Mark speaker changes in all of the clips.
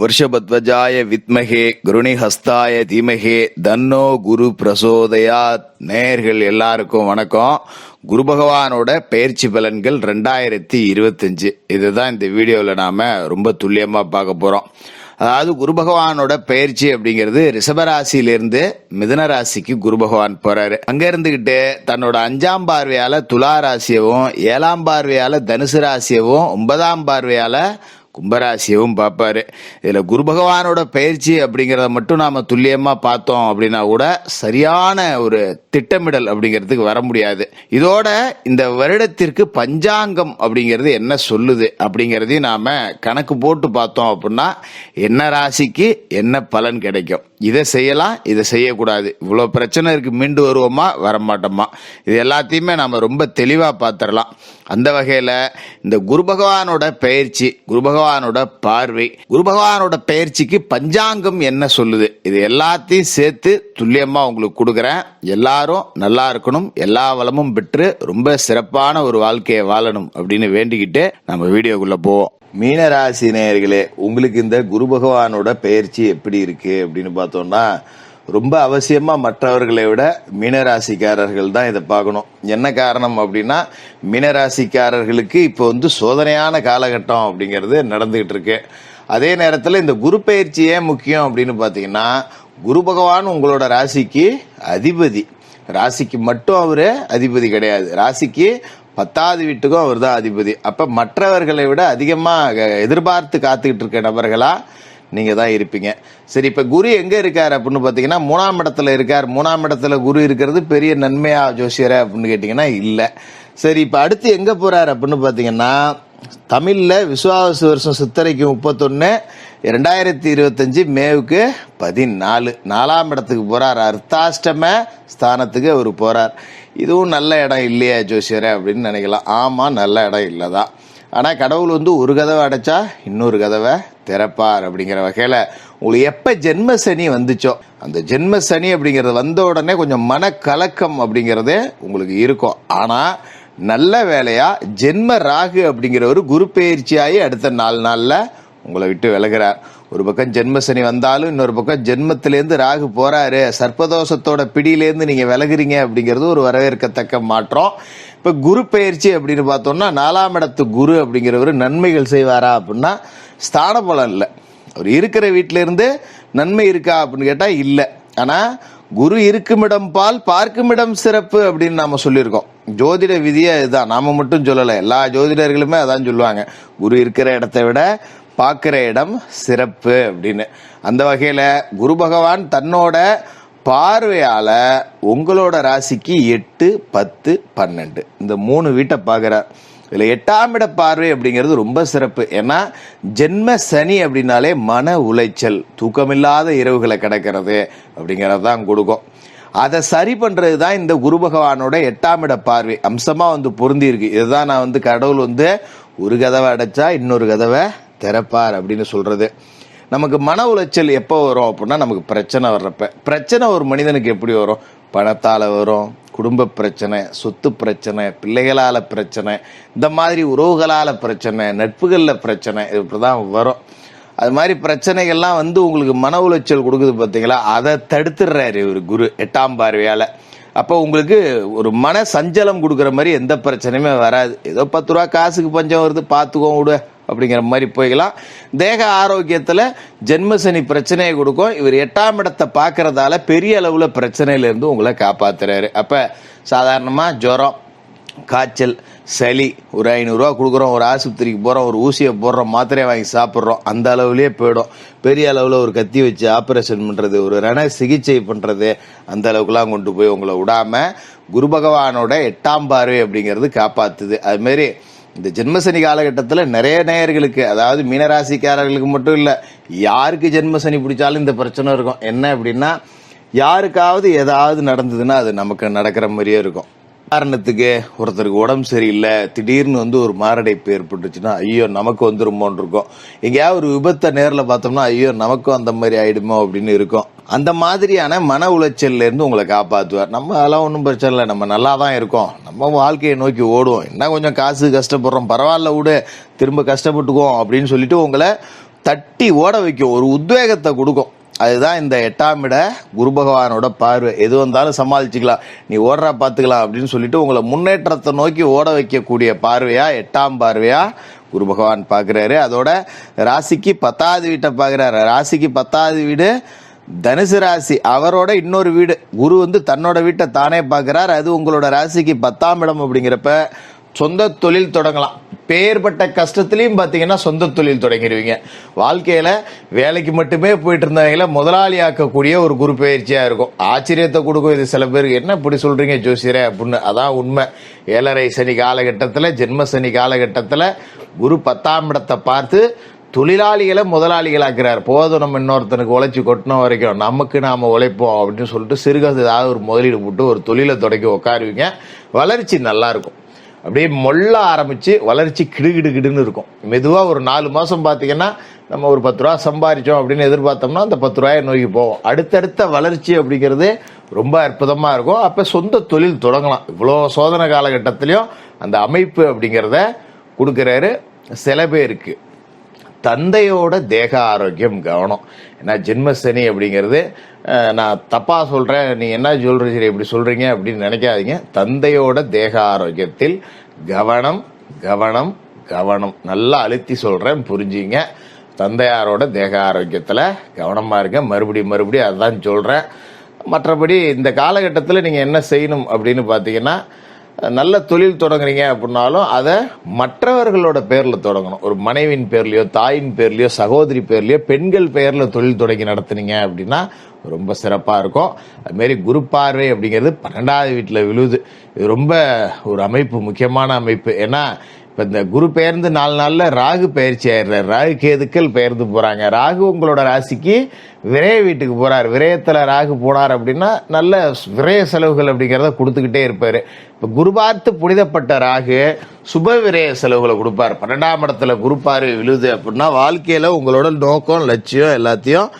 Speaker 1: வருஷபத்வஜாய வித்மகே குருணி ஹஸ்தாய தீமகே தன்னோ குரு பிரசோதயாத் நேயர்கள் எல்லாருக்கும் வணக்கம். குரு பகவானோட பயிற்சி பலன்கள் ரெண்டாயிரத்தி இருபத்தஞ்சு. இதுதான் இந்த வீடியோவில் நாம ரொம்ப துல்லியமாக பார்க்க போறோம். அதாவது குரு பகவானோட பயிற்சி அப்படிங்கிறது ரிஷபராசியிலிருந்து மிதன ராசிக்கு குரு பகவான் போறாரு. அங்க இருந்துகிட்டு தன்னோட அஞ்சாம் பார்வையால துலா ராசியவும் ஏழாம் பார்வையால தனுசு ராசியவும் ஒன்பதாம் பார்வையால கும்பராசியவும் பார்ப்பாரு. இதில் குரு பகவானோட பயிற்சி அப்படிங்கிறத மட்டும் நாம் துல்லியமாக பார்த்தோம் அப்படின்னா கூட சரியான ஒரு திட்டமிடல் அப்படிங்கிறதுக்கு வர முடியாது. இதோட இந்த வருடத்திற்கு பஞ்சாங்கம் அப்படிங்கிறது என்ன சொல்லுது அப்படிங்கிறதையும் நாம் கணக்கு போட்டு பார்த்தோம் அப்படின்னா என்ன ராசிக்கு என்ன பலன் கிடைக்கும். இதை செய்யலாம் இதை செய்யக்கூடாது. இவ்வளோ பிரச்சனை இருக்குது மீண்டு வருவோமா? வரமாட்டோமா? இது எல்லாத்தையுமே நாம் ரொம்ப தெளிவாக பார்த்துடலாம் அந்த வகையில் இந்த குரு பகவானோட பயிற்சி குரு பகவானோட பார்வை குரு பகவானோட பயிற்சிக்கு பஞ்சாங்கம் என்ன சொல்லுது? இது எல்லாத்தையும் சேர்த்து துல்லியமாக உங்களுக்கு கொடுக்குறேன். எல்லாரும் நல்லா இருக்கணும் எல்லா வளமும் பெற்று ரொம்ப சிறப்பான ஒரு வாழ்க்கையை வாழணும் அப்படின்னு வேண்டிக்கிட்டு நம்ம வீடியோக்குள்ளே போவோம். மீனராசி நேயர்களே உங்களுக்கு இந்த குரு பகவானோட பயிற்சி எப்படி இருக்கு அப்படின்னு பார்த்தோம்னா ரொம்ப அவசியமாக மற்றவர்களை விட மீனராசிக்காரர்கள் தான் இதை பார்க்கணும். என்ன காரணம் அப்படின்னா மீனராசிக்காரர்களுக்கு இப்போ வந்து சோதனையான காலகட்டம் அப்படிங்கிறது நடந்துகிட்டு இருக்கு. அதே நேரத்தில் இந்த குரு பயிற்சி ஏன் முக்கியம் அப்படின்னு பார்த்தீங்கன்னா குரு பகவான் உங்களோட ராசிக்கு அதிபதி. ராசிக்கு மட்டும் அவர் அதிபதி கிடையாது. ராசிக்கு பத்தாவது வீட்டுக்கும் அவர் தான் அதிபதி. அப்போ மற்றவர்களை விட அதிகமாக எதிர்பார்த்து காத்துக்கிட்டு இருக்க நபர்களாக நீங்கள் தான் இருப்பீங்க. சரி இப்போ குரு எங்கே இருக்கார் அப்படின்னு பார்த்தீங்கன்னா மூணாம் இடத்துல இருக்கார். மூணாம் இடத்துல குரு இருக்கிறது பெரிய நன்மையா ஜோசியரை அப்படின்னு கேட்டிங்கன்னா இல்லை. சரி இப்போ அடுத்து எங்கே போகிறார் அப்படின்னு பார்த்தீங்கன்னா தமிழில் விசுவாச வருஷம் சித்தரைக்கு முப்பத்தொன்று ரெண்டாயிரத்தி இருபத்தஞ்சி மேவுக்கு பதினாலு. நாலாம் இடத்துக்கு போகிறார் அர்த்தாஷ்டம ஸ்தானத்துக்கு அவர் போகிறார் இதுவும் நல்ல இடம் இல்லையா ஜோசியரே அப்படின்னு நினைக்கலாம். ஆமாம் நல்ல இடம் இல்லதான் ஆனால் கடவுள் வந்து ஒரு கதவை அடைச்சா இன்னொரு கதவை திறப்பார் அப்படிங்கிற வகையில் உங்களுக்கு எப்போ ஜென்ம சனி வந்துச்சோ அந்த ஜென்ம சனி அப்படிங்கிறது வந்த உடனே கொஞ்சம் மனக்கலக்கம் அப்படிங்கிறது உங்களுக்கு இருக்கும். ஆனால் நல்ல வேலையாக ஜென்ம ராகு அப்படிங்கிற ஒரு குரு பயிற்சியாகி அடுத்த நாலு நாளில் உங்களை விட்டு விலகிறார். ஒரு பக்கம் ஜென்மசனி வந்தாலும் இன்னொரு பக்கம் ஜென்மத்திலேருந்து ராகு போறாரு. சர்ப்பதோஷத்தோட பிடியிலேருந்து நீங்க விலகுறீங்க அப்படிங்கிறது ஒரு வரவேற்கத்தக்க மாற்றம். இப்ப குரு பயிற்சி அப்படின்னு பார்த்தோம்னா நாலாம் இடத்து குரு அப்படிங்கிறவர் நன்மைகள் செய்வாரா அப்படின்னா ஸ்தான பலம் இல்லை. அவர் இருக்கிற வீட்டிலேருந்து நன்மை இருக்கா அப்படின்னு கேட்டால் இல்லை. ஆனால் குரு இருக்குமிடம் பால் பார்க்குமிடம் சிறப்பு அப்படின்னு நாம சொல்லியிருக்கோம். ஜோதிட விதியை இதுதான். நாம மட்டும் சொல்லலை. எல்லா ஜோதிடர்களுமே அதான் சொல்லுவாங்க. குரு இருக்கிற இடத்த விட பார்க்குற இடம் சிறப்பு அப்படின்னு. அந்த வகையில் குரு பகவான் தன்னோட பார்வையால் உங்களோட ராசிக்கு எட்டு பத்து பன்னெண்டு. இந்த மூணு வீட்டை பார்க்குற இதில் எட்டாம் இட பார்வை அப்படிங்கிறது ரொம்ப சிறப்பு. ஏன்னா ஜென்ம சனி அப்படின்னாலே மன உளைச்சல் தூக்கமில்லாத இரவுகளை கிடக்கிறது அப்படிங்கிறது தான் கொடுக்கும். அதை சரி பண்ணுறது தான் இந்த குரு பகவானோட எட்டாம் இட பார்வை. அம்சமாக வந்து பொருந்தியிருக்கு. இதுதான் நான் வந்து கடவுள் வந்து ஒரு கதவை அடைச்சா இன்னொரு கதவை திறப்பார் அப்படின்னு சொல்கிறது நமக்கு மன உளைச்சல் எப்போ வரும் அப்படின்னா நமக்கு பிரச்சனை வர்றப்ப. பிரச்சனை ஒரு மனிதனுக்கு எப்படி வரும்? பணத்தால் வரும் குடும்ப பிரச்சனை சொத்து பிரச்சனை பிள்ளைகளால் பிரச்சனை இந்த மாதிரி உறவுகளால் பிரச்சனை நட்புகளில் பிரச்சனை இது இப்படிதான் வரும். அது மாதிரி பிரச்சனைகள்லாம் வந்து உங்களுக்கு மன உளைச்சல் கொடுக்குது பார்த்தீங்களா? அதை தடுத்துடுறாரு இவர் குரு எட்டாம் பார்வையால். அப்போ உங்களுக்கு ஒரு மன சஞ்சலம் கொடுக்குற மாதிரி எந்த பிரச்சனையுமே வராது. ஏதோ பத்து ரூபா காசுக்கு பஞ்சம் வருது பார்த்துக்கோ விடு அப்படிங்கிற மாதிரி போய்க்கலாம். தேக ஆரோக்கியத்தில் ஜென்மசனி பிரச்சனையை கொடுக்கும். இவர் எட்டாம் இடத்தை பார்க்கறதால பெரிய அளவில் பிரச்சனையிலேருந்து உங்களை காப்பாத்துறாரு. அப்போ சாதாரணமாக ஜுரம் காய்ச்சல் சளி ஒரு ஐநூறுரூவா கொடுக்குறோம் ஒரு ஆஸ்பத்திரிக்கு போகிறோம் ஒரு ஊசியை போடுறோம் மாத்திரையை வாங்கி சாப்பிட்றோம் அந்த அளவுலேயே போயிடும். பெரிய அளவில் ஒரு கத்தி வச்சு ஆப்ரேஷன் பண்ணுறது ஒரு ரண சிகிச்சை பண்ணுறது அந்த அளவுக்குலாம் கொண்டு போய் உங்களை விடாமல் குரு பகவானோட எட்டாம் பார்வை அப்படிங்கிறது காப்பாற்றுது அதுமாரி இந்த ஜென்மசனி காலகட்டத்தில் நிறைய நேயர்களுக்கு அதாவது மீனராசிக்காரர்களுக்கு மட்டும் இல்லை யாருக்கு ஜென்மசனி பிடிச்சாலும் இந்த பிரச்சனை இருக்கும். என்ன அப்படின்னா யாருக்காவது ஏதாவது நடந்ததுன்னா அது நமக்கு நடக்கிற மாதிரியே இருக்கும். உதாரணத்துக்கு ஒருத்தருக்கு உடம்பு சரியில்லை திடீர்னு வந்து ஒரு மாரடைப்பு ஏற்பட்டுச்சுன்னா ஐயோ நமக்கு வந்துருமோன்னு இருக்கும். எங்கேயாவது ஒரு விபத்தை நேரில் பார்த்தோம்னா ஐயோ நமக்கும் அந்த மாதிரி ஆயிடுமோ அப்படின்னு இருக்கும். அந்த மாதிரியான மன உளைச்சல்ல இருந்து உங்களை காப்பாற்றுவார் நம்ம அதெல்லாம் ஒன்றும் பிரச்சனை இல்லை. நம்ம நல்லா தான் இருக்கோம். நம்ம வாழ்க்கையை நோக்கி ஓடுவோம். என்ன கொஞ்சம் காசு கஷ்டப்படுறோம் பரவாயில்ல விடு திரும்ப கஷ்டப்பட்டுக்குவோம் அப்படின்னு சொல்லிட்டு உங்களை தட்டி ஓட வைக்கும். ஒரு உத்வேகத்தை கொடுக்கும். அதுதான் இந்த எட்டாம் இட குரு பகவானோட பார்வை. எது வந்தாலும் சமாளிச்சுக்கலாம். நீ ஓடுறா பார்த்துக்கலாம் அப்படின்னு சொல்லிட்டு உங்களை முன்னேற்றத்தை நோக்கி ஓட வைக்கக்கூடிய பார்வையா எட்டாம் பார்வையா குரு பகவான் பார்க்குறாரு. அதோட ராசிக்கு பத்தாவது வீட்டை பார்க்குறாரு. ராசிக்கு பத்தாவது வீடு தனுசு ராசி. அவரோட இன்னொரு வீடு. குரு வந்து தன்னோட வீட்டை தானே பார்க்குறார். அது உங்களோட ராசிக்கு பத்தாம் இடம் அப்படிங்கிறப்ப சொந்த தொழில் தொடங்கலாம். பேர்பட்ட கஷ்டத்துலேயும் பார்த்தீங்கன்னா சொந்த தொழில் தொடங்கிடுவீங்க. வாழ்க்கையில் வேலைக்கு மட்டுமே போயிட்டு இருந்தவங்கள முதலாளி ஆக்கக்கூடிய ஒரு குரு பயிற்சியாக இருக்கும். ஆச்சரியத்தை கொடுக்கும். இது சில பேருக்கு என்ன இப்படி சொல்கிறீங்க ஜோசியரே அப்படின்னு. அதான் உண்மை. ஏழரை சனி காலகட்டத்தில் ஜென்ம சனி காலகட்டத்தில் குரு பத்தாம் இடத்தை பார்த்து தொழிலாளிகளை முதலாளிகளாக்குறார். போதும் நம்ம இன்னொருத்தனுக்கு உழைச்சி கொட்டின வரைக்கும் நமக்கு நாம் உழைப்போம் அப்படின்னு சொல்லிட்டு சிறுகாசு ஏதாவது ஒரு முதலீடு போட்டு ஒரு தொழிலை தொடக்கி உட்காருவீங்க வளர்ச்சி நல்லாயிருக்கும் அப்படியே மொள்ள ஆரம்பித்து வளர்ச்சி கிடுகிடுகிடுன்னு இருக்கும். மெதுவாக ஒரு நாலு மாதம் பார்த்தீங்கன்னா நம்ம ஒரு பத்து ரூபா சம்பாதிச்சோம் அப்படின்னு எதிர்பார்த்தோம்னா அந்த பத்து ரூபாயை நோக்கி போவோம். அடுத்தடுத்த வளர்ச்சி அப்படிங்கிறது ரொம்ப அற்புதமாக இருக்கும். அப்போ சொந்த தொழில் தொடங்கலாம். இவ்வளோ சோதனை காலகட்டத்திலையும் அந்த அமைப்பு அப்படிங்கிறத கொடுக்குறாரு சில பேருக்கு. தந்தையோட தேக ஆரோக்கியம் கவனம். ஏன்னா ஜென்மசனி அப்படிங்கிறது நான் தப்பாக சொல்கிறேன் நீ என்ன சொல்கிற சரி இப்படி சொல்கிறீங்க அப்படின்னு நினைக்காதீங்க. தந்தையோட தேக ஆரோக்கியத்தில் கவனம் கவனம் கவனம். நல்லா அழுத்தி சொல்கிறேன் புரிஞ்சுங்க. தந்தையாரோட தேக ஆரோக்கியத்தில் கவனமாக இருங்க. மறுபடியும் மறுபடியும் அதுதான் சொல்கிறேன் மற்றபடி இந்த காலகட்டத்தில் நீங்கள் என்ன செய்யணும் அப்படின்னு பார்த்தீங்கன்னா நல்ல தொழில் தொடங்குறீங்க அப்படின்னாலும் அதை மற்றவர்களோட பேரில் தொடங்கணும். ஒரு மனைவியின் பேர்லையோ தாயின் பேர்லையோ சகோதரி பேர்லையோ பெண்கள் பேரில் தொழில் தொடங்கி நடத்துனீங்க அப்படின்னா ரொம்ப சிறப்பாக இருக்கும். அதுமாரி குரு பார்வை அப்படிங்கிறது பன்னெண்டாவது வீட்டில் விழுது. இது ரொம்ப ஒரு அமைப்பு முக்கியமான அமைப்பு. ஏன்னா இப்போ இந்த குரு பெயர்ந்து நாலு நாளில் ராகு பயிற்சி ஆயிடுறார். ராகு கேதுக்கள் பெயர்ந்து போகிறாங்க ராகு உங்களோட ராசிக்கு விரைய வீட்டுக்கு போகிறார் விரயத்தில் ராகு போனார் அப்படின்னா நல்ல விரய செலவுகள் அப்படிங்கிறத கொடுத்துக்கிட்டே இருப்பார். இப்போ குரு பார்த்து புனிதப்பட்ட ராகு சுப விரய செலவுகளை கொடுப்பார். பன்னெண்டாம் இடத்துல குரு பார்வை விழுது அப்படின்னா வாழ்க்கையில் உங்களோட நோக்கம் லட்சியம் எல்லாத்தையும்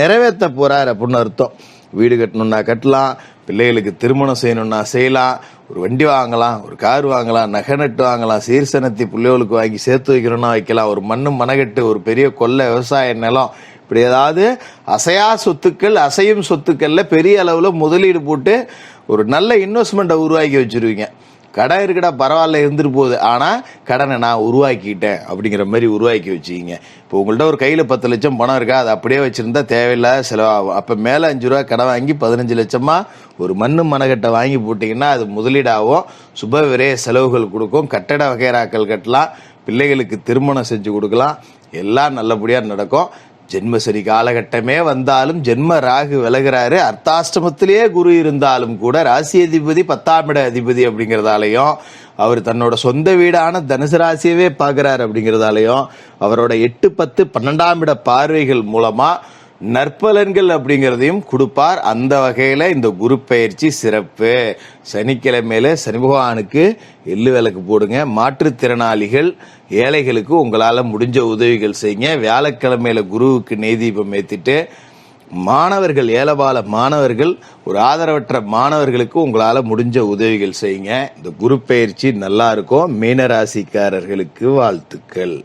Speaker 1: நிறைவேற்ற போகிறார் அப்படின்னு அர்த்தம். வீடு கட்டணுன்னா கட்டலாம். பிள்ளைகளுக்கு திருமணம் செய்யணுன்னா செய்யலாம். ஒரு வண்டி வாங்கலாம் ஒரு கார் வாங்கலாம் நகை நட்டு வாங்கலாம் சீர்சனத்தி பிள்ளைகளுக்கு வாங்கி சேர்த்து வைக்கணும்னா வைக்கலாம். ஒரு மண்ணு மனகட்டு ஒரு பெரிய கொல்லை விவசாய நிலம். இப்படி ஏதாவது அசையா சொத்துக்கள் அசையும் சொத்துக்களில் பெரிய அளவில் முதலீடு போட்டு ஒரு நல்ல இன்வெஸ்ட்மெண்ட்டை உருவாக்கி வச்சிருவீங்க. கடன் இருக்குடா பரவாயில்ல இருந்துட்டு போகுது. ஆனால் கடனை நான் உருவாக்கிட்டேன் அப்படிங்கிற மாதிரி உருவாக்கி வச்சுக்கிங்க. இப்போ உங்கள்கிட்ட ஒரு கையில் பத்து லட்சம் பணம் இருக்கா அது அப்படியே வச்சுருந்தா தேவையில்லாத செலவாகும் அப்போ மேலே அஞ்சு ரூபா கடன் வாங்கி பதினஞ்சு லட்சமாக ஒரு மண்ணு மனக்கட்டை வாங்கி போட்டிங்கன்னா அது முதலீடாகும். சுப விரைய செலவுகள் கொடுக்கும். கட்டட வகைராக்கள் கட்டலாம். பிள்ளைகளுக்கு திருமணம் செஞ்சு கொடுக்கலாம். எல்லாம் நல்லபடியாக நடக்கும். ஜென்மசரி காலகட்டமே வந்தாலும் ஜென்ம ராகு விலகிறாரு. அர்த்தாஷ்டமத்திலேயே குரு இருந்தாலும் கூட ராசி அதிபதி பத்தாம் இட அதிபதி அப்படிங்கிறதாலையும் அவர் தன்னோட சொந்த வீடான தனுசு ராசியவே பார்க்குறாரு அப்படிங்கிறதாலையும் அவரோட எட்டு பத்து பன்னெண்டாம் இட பார்வைகள் மூலமாக நற்பலன்கள் அப்படிங்கிறதையும் கொடுப்பார். அந்த வகையில் இந்த குரு பயிற்சி சிறப்பு. சனிக்கிழமையில சனி பகவானுக்கு எள்ளு விளக்கு போடுங்க. மாற்றுத்திறனாளிகள் ஏழைகளுக்கு உங்களால் முடிஞ்ச உதவிகள் செய்யுங்க. வியாழக்கிழமையில குருவுக்கு நெய் தீபம் ஏற்றிட்டு மாணவர்கள் ஏலபால மாணவர்கள் ஒரு ஆதரவற்ற மாணவர்களுக்கு உங்களால் முடிஞ்ச உதவிகள் செய்யுங்க. இந்த குரு பயிற்சி நல்லா இருக்கும். மீனராசிக்காரர்களுக்கு வாழ்த்துக்கள்.